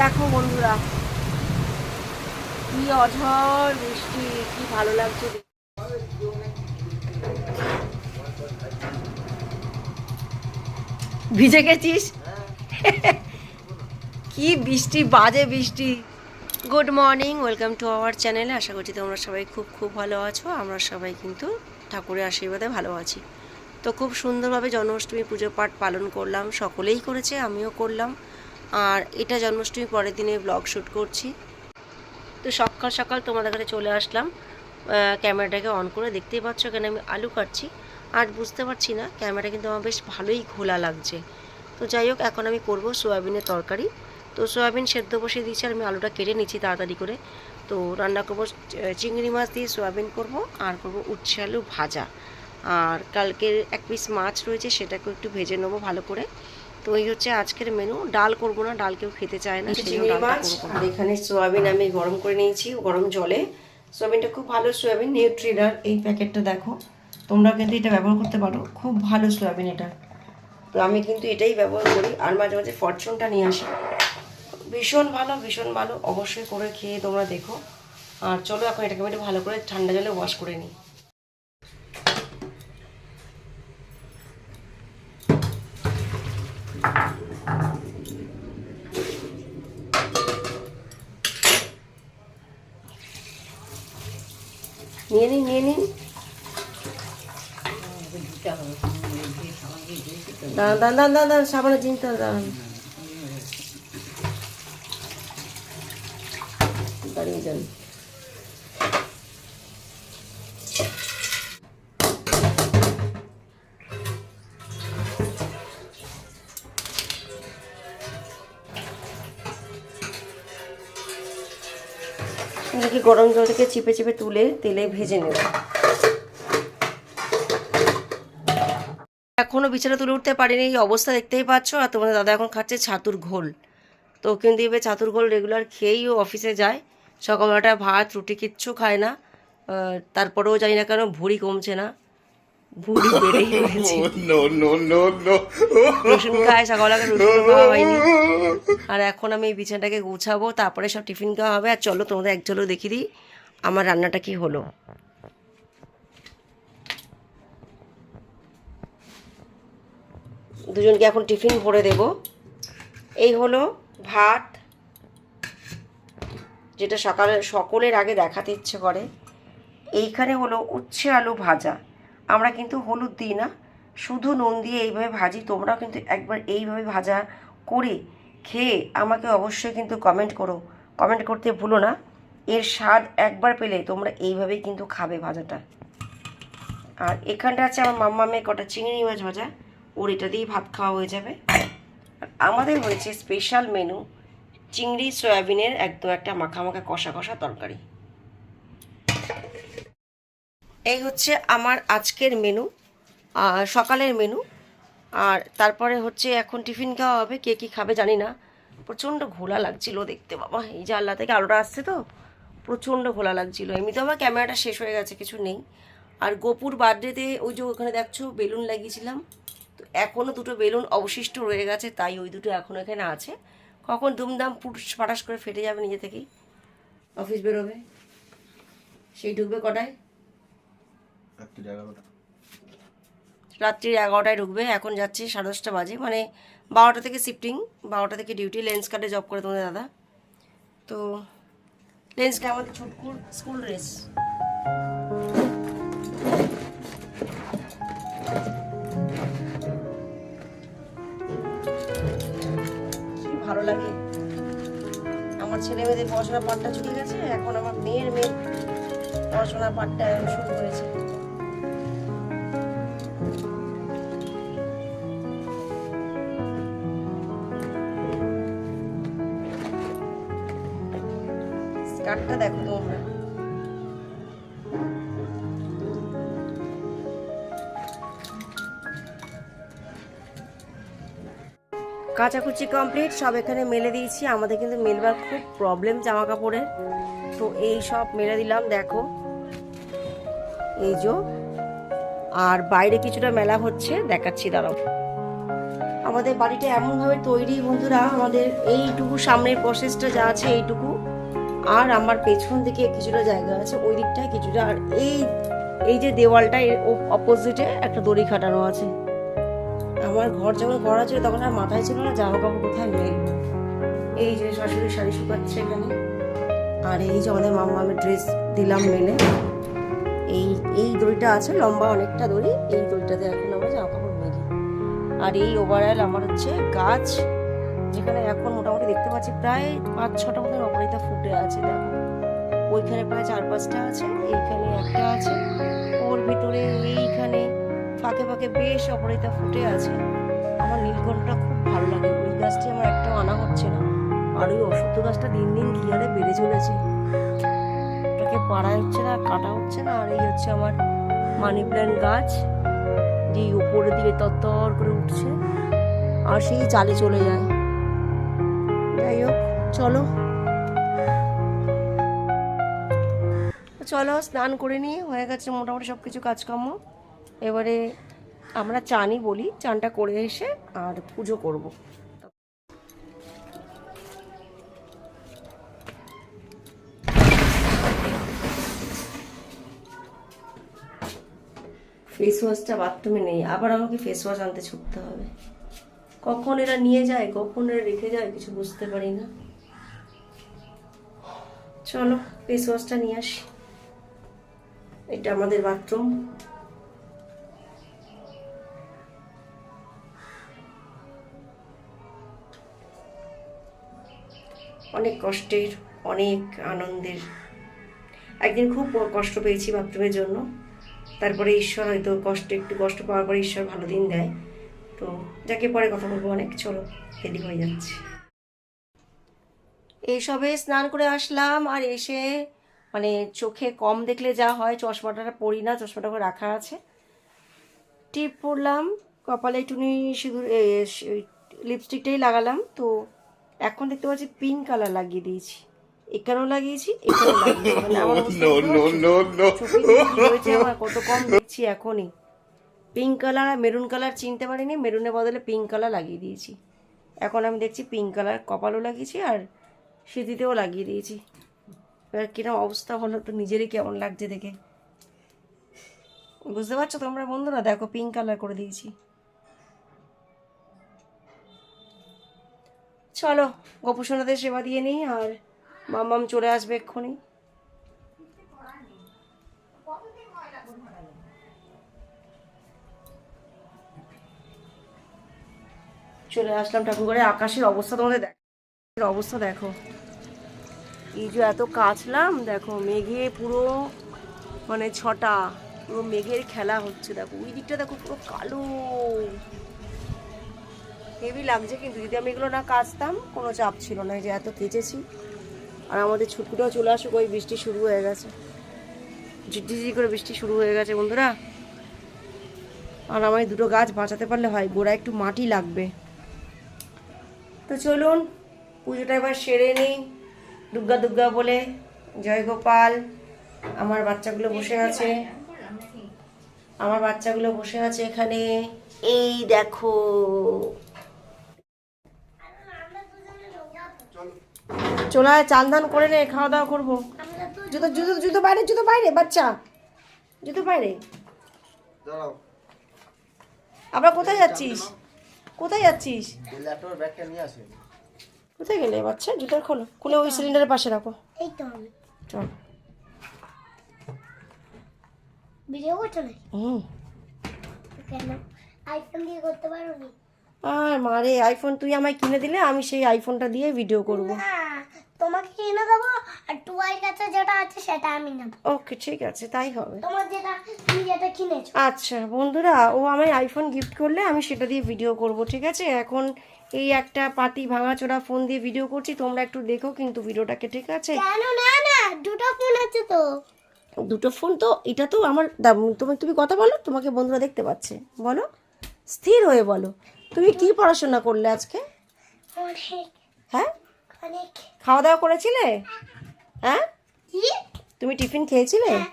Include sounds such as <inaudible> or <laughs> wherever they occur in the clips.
দেখো বন্ধুরা। কি অঝড় বৃষ্টি, কি ভালো লাগছে ভিজে গেছিস? <laughs> কি বৃষ্টি, বাজে বৃষ্টি। Good morning welcome to our চ্যানেলে আশা করছি তোমরা সবাই খুব খুব ভালো আছো। আমরা সবাই কিন্তু ঠাকুরের আশীর্বাদে ভালো আছি। তো খুব সুন্দরভাবে জন্মাষ্টমী পুজো পাঠ পালন করলাম। সকলেই করেছে, আমিও করলাম। আর এটা জন্মাষ্টমী পরের দিনে ব্লগ শ্যুট করছি। তো সকাল সকাল তোমাদের কাছে চলে আসলাম। ক্যামেরাটাকে অন করে দেখতেই পাচ্ছ কেন আমি আলু কাটছি। আর বুঝতে পারছি না ক্যামেরা কিন্তু আমার বেশ ভালোই ঘোলা লাগছে। তো যাই হোক, এখন আমি করব সোয়াবিনের তরকারি। তো সোয়াবিন সেদ্ধ বসিয়ে দিয়েছি আর আমি আলুটা কেটে নিচ্ছি তাড়াতাড়ি করে। তো রান্না করব চিংড়ি মাছ দিয়ে সোয়াবিন করব আর করব উচ্ছে আলু ভাজা। আর কালকের এক পিস মাছ রয়েছে সেটাকে একটু ভেজে নেব ভালো করে। তো এই হচ্ছে আজকের মেনু ডাল করব না ডাল কেউ খেতে চায় না করব না। আর এখানে সোয়াবিন আমি গরম করে নিয়েছি গরম জলে। সোয়াবিনটা খুব ভালো সোয়াবিন নিউট্রিলার এই প্যাকেটটা দেখো। তোমরা কিন্তু এটা ব্যবহার করতে পারো খুব ভালো সোয়াবিন এটা। তো আমি কিন্তু এটাই ব্যবহার করি আর মাঝে মাঝে ফরচুনটা নিয়ে আসি। ভীষণ ভালো ভীষণ ভালো। অবশ্যই করে খেয়ে তোমরা দেখো। আর চলো এখন এটাকে আমি একটু ভালো করে ঠান্ডা জলে ওয়াশ করে নিই। নিয়ে নিন নিয়ে নিন। দাঁড়ান দাঁড়ান দাঁড়ান সাবানের চিন্তা দাঁড়ান। এটাকে গরম জল থেকে চিপে চিপে তুলে তেলে ভেজে নেব। এখনও বিছানা তুলে উঠতে পারিনি, এই অবস্থা দেখতেই পাচ্ছ। আর তোমাদের দাদা এখন খাচ্ছে ছাতুর ঘোল। তো কিন্তু এবার ছাতুর ঘোল রেগুলার খেয়েই ও অফিসে যায়। সকালবেলাটা ভাত, রুটি কিচ্ছু খায় না। তারপরেও জানি না কেন ভুঁড়ি কমছে না। ভুঁড়ি বেড়েই রয়েছে. রসুন খায় সকালবেলা রসুন খাওয়া হয়নি আর এখন আমি এই বিছানাটাকে গুছাবো তারপরে সব টিফিন খাওয়া হবে আর চলো তোমাদের এক চলো দেখিয়ে দিই আমার রান্নাটা কি হলো দুজনকে এখন টিফিন ভরে দেব এই হলো ভাত. যেটা সকালে সকলের আগে দেখাতে ইচ্ছে করে এইখানে হলো উচ্ছে আলু ভাজা। আমরা কিন্তু হলুদ দিই না। শুধু নুন দিয়ে এইভাবে ভাজি। তোমরাও কিন্তু একবার এইভাবে ভাজা করে খেয়ে আমাকে অবশ্যই কিন্তু কমেন্ট করো। কমেন্ট করতে ভুলো না। এর স্বাদ একবার পেলে তোমরা এইভাবেই কিন্তু খাবে ভাজাটা। আর এখানটা আছে আমার মাম্মা মেয়ে কটা চিংড়ি মাছ ভাজা। ওর এটা দিয়েই ভাত খাওয়া হয়ে যাবে। আর আমাদের হয়েছে স্পেশাল মেনু চিংড়ি, সয়াবিনের একদম একটা মাখা মাখা কষা কষা তরকারি। এই হচ্ছে আমার আজকের মেনু সকালের মেনু আর তারপরে হচ্ছে এখন টিফিন খাওয়া হবে, কে কী খাবে জানি না। প্রচণ্ড ঘোলা লাগছিল দেখতে, বাবা, এই যে আল্লাহ থেকে আলোটা আসছে তো, প্রচণ্ড ঘোলা লাগছিল। এমনিতেও আমার ক্যামেরাটা শেষ হয়ে গেছে, কিছু নেই। আর গোপুর বার্থডেতে ওই যে ওখানে দেখছ, বেলুন লাগিয়েছিলাম। তো এখনও দুটো বেলুন অবশিষ্ট রয়ে গেছে, তাই ওই দুটো এখনও এখানে আছে। কখন দুমদাম পুটুস ফাটাস করে ফেটে যাবে নিজে থেকেই। অফিস বেরোবে, সেই ঢুকবে কটায়? রাত্রির এগারোটায় ঢুকবে, এখন যাচ্ছি সাড়ে দশটা বাজে মানে বারোটা থেকে শিফটিং বারোটা থেকে ডিউটি লেন্স কার্ডে জব করে তোমাদের দাদা। তো লেন্স কার্ড আমাদের ছুটকুর স্কুল ড্রেস ভালো লাগে। আমার ছেলে মেয়েদের পড়াশোনার পাঠটা ছুটে গেছে, এখন আমার মেয়ের মেয়ের পড়াশোনার পাঠটা শুরু হয়েছে স্কার্টটা দেখো তোমরা। কাচাকুচি কমপ্লিট সব এখানে মেলে দিয়েছি। আমাদের কিন্তু মেলবার খুব প্রবলেম জামা কাপড়ের তো এই সব মেলে দিলাম, দেখো। এই যে। আর বাইরে কিছুটা মেলা হচ্ছে, দেখাচ্ছি, দাঁড়াও। আমাদের বাড়িটা এমনভাবে তৈরি, বন্ধুরা। আমাদের এইটুকু সামনের প্রসেসটা যা আছে, এইটুকু। আর আমার পেছন দিকে কিছুটা জায়গা আছে, ওই দিকটায় কিছুটা, আর এই এই যে দেওয়ালটা অপোজিটে একটা দড়ি খাটানো আছে। আমার ঘর যখন করা ছিল তখন আর মাথায় ছিল না জামা কাপড় কোথায় নেই। এই যে শাশুড়ি শাড়ি শুকাচ্ছে এখানে। আর এই যে আমাদের মামা আমি ড্রেস দিলাম মেলে। এই এই দড়িটা আছে, লম্বা অনেকটা দড়ি, এই দড়িটাতে এখন আমরা জামা কাপড় আর এই ওভারঅল আমার হচ্ছে গাছ। যেখানে এখন মোটামুটি দেখতে পাচ্ছি প্রায় পাঁচ ছটা মতন অপরাজিতা ফুটে আছে, দেখো। ওইখানে প্রায় চার পাঁচটা আছে, এইখানে একটা আছে। ওর ভিতরে এইখানে ফাঁকে ফাঁকে বেশ অপরাজিতা ফুটে আছে। আমার নীলকণ্ঠটা খুব ভালো লাগে। ওই গাছটি আমার একটাও আনা হচ্ছে না। আর ওই অসত্য গাছটা দিন দিন কি বেড়ে চলেছে। ওটাকে পাড়া হচ্ছে না, কাটা হচ্ছে না, আর এই হচ্ছে আমার মানি প্ল্যান্ট গাছ যে উপরের দিকে তত্তর করে উঠছে। আর সেই চালে চলে যায়। যাই হোক চলো। চলো, স্নান করে নিয়ে হয়ে গেছে মোটামুটি সব কিছু কাজকর্ম। এবারে আমরা চানই বলি, চানটা করে এসে আর পুজো করব। ফেস ওয়াশটা বাথরুমে নেই, আবার আমাকে ফেস ওয়াশ আনতে ছুটতে হবে। কখন এরা নিয়ে যায়, কখন এরা রেখে যায়, কিছু বুঝতে পারি না। চলো ফেস ওয়াশটা নিয়ে আসি। এটা আমাদের বাথরুম অনেক কষ্টের, অনেক আনন্দের। একদিন খুব কষ্ট পেয়েছি বাথরুমের জন্য। তারপরে ঈশ্বর হয়তো কষ্ট, একটু কষ্ট পাওয়ার পরে ঈশ্বর ভালো দিন দেয়। তো যাকে পরে কথা বলব অনেক চলো দেরি হয়ে যাচ্ছে। এইসবে স্নান করে আসলাম আর এসে মানে চোখে কম দেখলে যা হয় চশমাটা পরি না চশমাটা করে রাখা আছে। টিপ পরলাম কপালে একটুনি সিঁদুর লিপস্টিকটাই লাগালাম তো এখন দেখতে পাচ্ছি পিঙ্ক কালার লাগিয়ে দিয়েছি। এখানেও লাগিয়েছি এখানেও লাগিয়েছি। মানে আমার <laughs> কত কম দেখছি এখনই। পিঙ্ক কালার আর মেরুন কালার চিনতে পারিনি মেরুনের বদলে পিঙ্ক কালার লাগিয়ে দিয়েছি। এখন আমি দেখছি পিঙ্ক কালার কপালও লাগিয়েছি আর স্মৃতিতেও লাগিয়ে দিয়েছি। এবার কিরম অবস্থা হলো তো, নিজেরই কেমন লাগছে দেখে? বুঝতে পারছ তোমরা বন্ধুরা? দেখো পিঙ্ক কালার করে দিয়েছি। চলো, গোপুসোনাদের সেবা দিয়ে নিই আর মাম্মাম চলে আসবে এক্ষুনি। চলে আসলাম ঠাকুরঘরে, আকাশের অবস্থা তোমাদের দেখো অবস্থা দেখো। এই যে এত কাচলাম, দেখো মেঘে পুরো মানে ছটা, পুরো মেঘের খেলা হচ্ছে, দেখো। ওই দিকটা দেখো পুরো কালো। হেভি লাগছে কিন্তু, যদি আমি এগুলো না কাচতাম, কোনো চাপ ছিল না। যে এত কেচেছি, আর আমাদের ছুটকুটাও চলে আসুক, ওই বৃষ্টি শুরু হয়ে গেছে। ঝিঝি করে বৃষ্টি শুরু হয়ে গেছে, বন্ধুরা। আর এই দুটো গাছ বাঁচাতে পারলে হয় গোড়া একটু মাটি লাগবে। তো চলুন পুজোটা এবার সেরে নিই। দুর্গা দুর্গা বলে জয় গোপাল আমার বাচ্চাগুলো বসে আছে। আমার বাচ্চাগুলো বসে আছে এখানে। এই দেখো। চলে আয় চান ধান করে নে খাওয়া দাওয়া করব। জুতো জুতো জুতো বাইরে জুতো বাইরে বাচ্চা। জুতো বাইরে। আবার কোথায় যাচ্ছিস? কোথায় যাচ্ছিস? ব্যাগটা নিয়ে আসেন। কোথায় গেলে বাচ্চা? জুতার খোলো। খুলে ওই সিলিন্ডারের পাশে রাখো। এই তো আমি। চল। ভিডিও করছ নাকি? হুম। কেন? আইফোন দিয়ে করতে পারো আর মারে আইফোন তুই আমায় কিনে দিলে আমি সেই আইফোনটা দিয়ে ভিডিও করব। না তোমাকে কিনে দেবো? আর টুয়াই কাছে যেটা আছে সেটা আমি নেব। ওকে ঠিক আছে তাই হবে। তোমার যেটা তুমি যেটা কিনেছো। আচ্ছা বন্ধুরা ও আমায় আইফোন গিফট করলে আমি সেটা দিয়ে ভিডিও করব ঠিক আছে? এখন এই একটা পাতি ভাঙাচোরা ফোন দিয়ে ভিডিও করছি তোমরা একটু দেখো কিন্তু ভিডিওটাকে ঠিক আছে? কেন? না না দুটো ফোন আছে তো। দুটো ফোন তো এটা তো আমার তুমি তুমি কথা বলো তোমাকে বন্ধুরা দেখতে পাচ্ছে। বলো স্থির হয়ে বলো। তুমি কি পড়াশোনা করলে আজকে? হ্যাঁ? অনেক। খাওয়া দাওয়া করেছিলে? হ্যাঁ? তুমি টিফিন খেয়েছিলে? হ্যাঁ,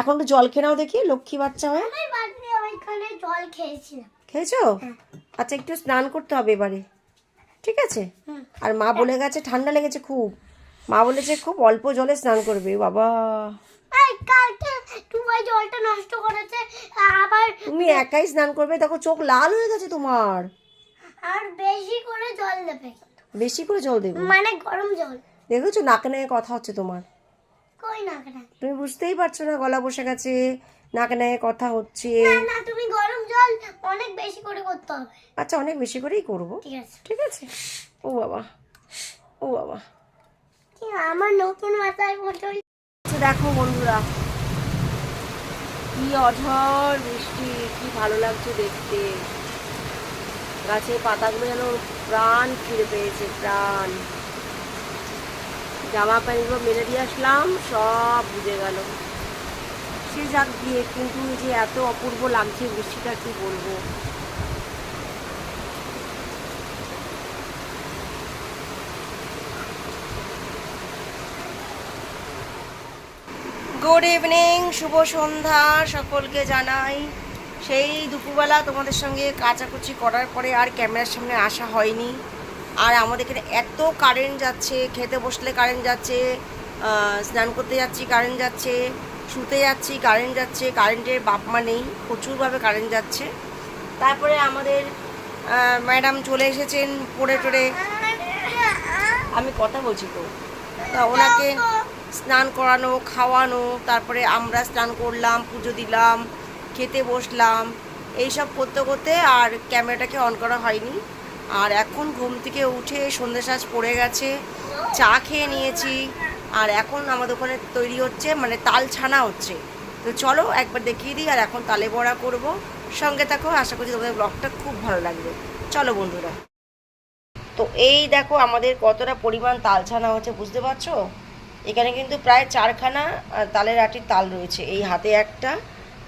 এখন তো জল খেয়ে নাও দেখি লক্ষ্মী বাচ্চা হয়ে। আমি জল খেয়েছিলাম। খেয়েছো? আচ্ছা একটু স্নান করতে হবে এবারে। ঠিক আছে? আর মা বলে গেছে ঠান্ডা লেগেছে খুব। মা বলেছে খুব অল্প জলে স্নান করবে বাবা। এই কালকে টুবাই জলটা নষ্ট করেছে আবার তুমি একাই স্নান করবে দেখো চোখ লাল হয়ে গেছে তোমার। আর বেশি করে জল দেবে। বেশি করে জল দেবে? মানে গরম জল। দেখেছ? নাকে নাকে কথা হচ্ছে তোমার। কই না কেন তুমি বুঝতেই পারছ না গলা বসে গেছে নাকে নাকে কথা হচ্ছে। না না তুমি গরম জল অনেক বেশি করে করতে হবে। আচ্ছা অনেক বেশি করেই করব। ঠিক আছে। ঠিক আছে? ও বাবা ও বাবা। কি আমার নতুন মাথায় মোটর আচ্ছা দেখো বন্ধুরা কি অঝড় বৃষ্টি কি ভালো লাগছে দেখতে। গাছের পাতাগুলো যেন প্রাণ ফিরে পেয়েছে, প্রাণ। জামা প্যান্টগুলো মেলে দিয়ে আসলাম, সব বুঝে গেল। সে যাক গিয়ে, কিন্তু যে এত অপূর্ব লাগছে বৃষ্টিটা কি বলব? গুড ইভিনিং শুভ সন্ধ্যা, সকলকে জানাই। সেই দুপুরবেলা তোমাদের সঙ্গে কাচাকুচি করার পরে আর ক্যামেরার সামনে আসা হয়নি। আর আমাদের এখানে এত কারেন্ট যাচ্ছে, খেতে বসলে কারেন্ট যাচ্ছে স্নান করতে যাচ্ছি কারেন্ট যাচ্ছে, শুতে যাচ্ছি কারেন্ট যাচ্ছে কারেন্টের বাপমা নেই, প্রচুরভাবে কারেন্ট যাচ্ছে। তারপরে আমাদের ম্যাডাম চলে এসেছেন পড়ে টড়ে। আমি কথা বলছি তো। তা ওনাকে স্নান করানো, খাওয়ানো, তারপরে আমরা স্নান করলাম, পুজো দিলাম খেতে বসলাম, এইসব করতে করতে আর ক্যামেরাটাকে অন করা হয়নি। আর এখন ঘুম থেকে উঠে সন্ধ্যে সাজ পড়ে গেছে, চা খেয়ে নিয়েছি। আর এখন আমাদের ওখানে তৈরি হচ্ছে মানে তাল ছানা হচ্ছে। তো চলো একবার দেখিয়ে দিই, আর এখন তালে বড়া করব। সঙ্গে থাকো, আশা করছি তোমাদের ব্লগটা খুব ভালো লাগবে। চলো বন্ধুরা। তো এই দেখো আমাদের কতটা পরিমাণ তাল ছানা হচ্ছে, বুঝতে পারছ? এখানে কিন্তু প্রায় চারখানা তালের আটির তাল রয়েছে, এই হাতে একটা।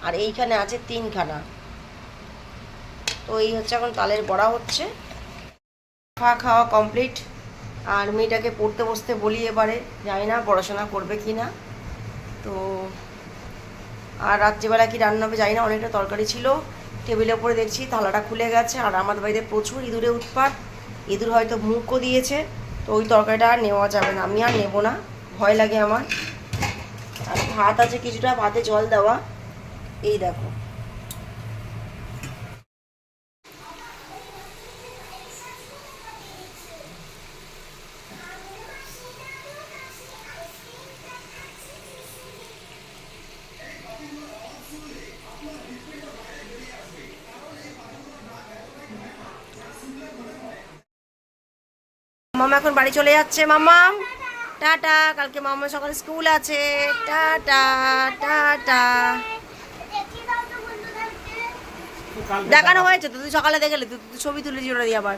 আর এইখানে আছে তিনখানা। তো এই হচ্ছে এখন তালের বড়া হচ্ছে। খাওয়া খাওয়া কমপ্লিট আর মেয়েটাকে পড়তে বসতে বলি এবারে। জানি না পড়াশোনা করবে কি না। তো আর রাত্রিবেলা কি রান্না হবে জানি না, অনেকটা তরকারি ছিল। টেবিলের উপরে দেখছি থালাটা খুলে গেছে। আর আমাদের বাড়িতে প্রচুর ইঁদুরে উৎপাত। ইঁদুর হয়তো মুখও দিয়েছে। তো ওই তরকারিটা আর নেওয়া যাবে না। আমি আর নেব না। ভয় লাগে আমার। আর ভাত আছে কিছুটা, ভাতে জল দেওয়া। এই দেখো। মামা এখন বাড়ি চলে যাচ্ছে, মামা। টাটা, কালকে মামা সকালে স্কুল আছে। টাটা টাটা দেখিয়ে দাও তো বন্ধুদেরকে দেখানো হয়েছে তো তুই সকালে দেখলে তুই তুই ছবি তুলেছি ওটা দিয়ে আবার।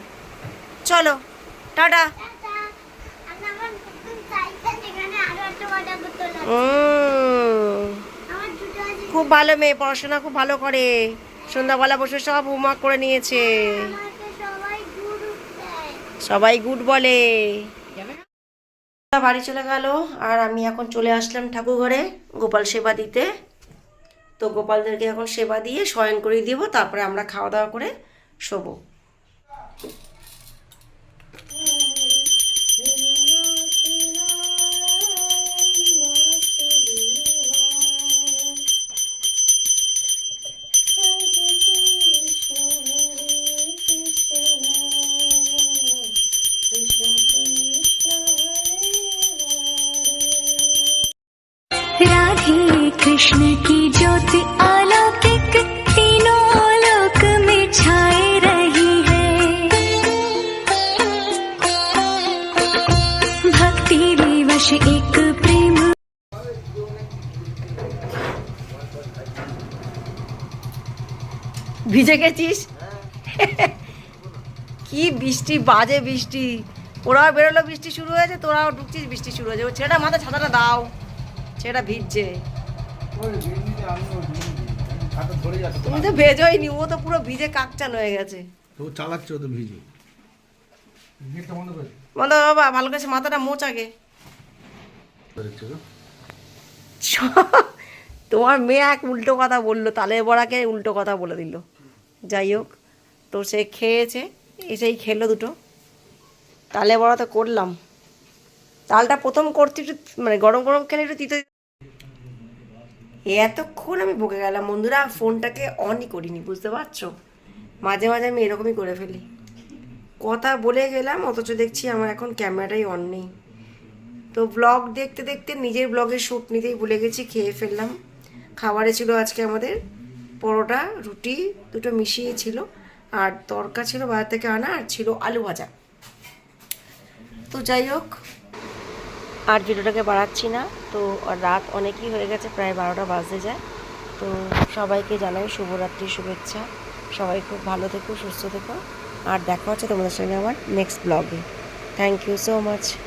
চলো টাটা। খুব ভালো মেয়ে পড়াশোনা খুব ভালো করে। সন্ধ্যাবেলা বসে সব হোমওয়ার্ক করে নিয়েছে। সবাই সবাই গুড বলে। বাড়ি চলে গেল আর আমি এখন চলে আসলাম ঠাকুর ঘরে গোপাল সেবা দিতে। তো গোপালদেরকে এখন সেবা দিয়ে শয়ন করিয়ে দিব তারপরে আমরা খাওয়া দাওয়া করে শোবো। विवश एक प्रेम ভিজে গেছিস <laughs> কি বৃষ্টি বাজে বৃষ্টি ওরাও বেরোলো বৃষ্টি শুরু হয়েছে তোরাও ঢুকছিস বৃষ্টি শুরু হয়েছে ও ছেলেটা মাথা ছাতাটা দাও ছেলেটা ভিজছে তুমি তো ভেজোইনি ও তো পুরো ভিজে কাকচান হয়ে গেছে তো চালাচ্ছে ওদের ভিজে গেটটা বন্ধ করে বন্ধ বাবা ভালো করে মাথাটা মোচ আগে দেখছো তো? তোমার মেয়ে এক উল্টো কথা বলল, তালে বড়াকে উল্টো কথা বলে দিল। যাই হোক, তো সে খেয়েছে, এসেই খেলো দুটো। তালে বড়া তো করলাম। তালটা প্রথম করতে একটু মানে গরম গরম খেলে একটু তিতো এতক্ষণ আমি বকে গেলাম, বন্ধুরা, ফোনটাকে অনই করিনি, বুঝতে পারছ? মাঝে মাঝে আমি এরকমই করে ফেলি। কথা বলে গেলাম, অথচ দেখছি আমার এখন ক্যামেরাটাই অন নেই। তো ব্লগ দেখতে দেখতে নিজের ব্লগের শ্যুট নিতেই ভুলে গেছি, খেয়ে ফেললাম। খাবারে ছিল আজকে আমাদের পরোটা, রুটি, দুটো মিশিয়ে ছিল, আর তরকা ছিল বাজার থেকে আনা, আর ছিল আলু ভাজা। তো যাই হোক, আর ভিডিওটাকে বাড়াচ্ছি না। তো রাত অনেকই হয়ে গেছে, প্রায় বারোটা বাজতে যায়। তো সবাইকে জানাই শুভরাত্রির শুভেচ্ছা। সবাই খুব ভালো থেকো, সুস্থ থেকো। আর দেখা হচ্ছে তোমাদের সঙ্গে আমার নেক্সট ব্লগে থ্যাংক ইউ সো মাচ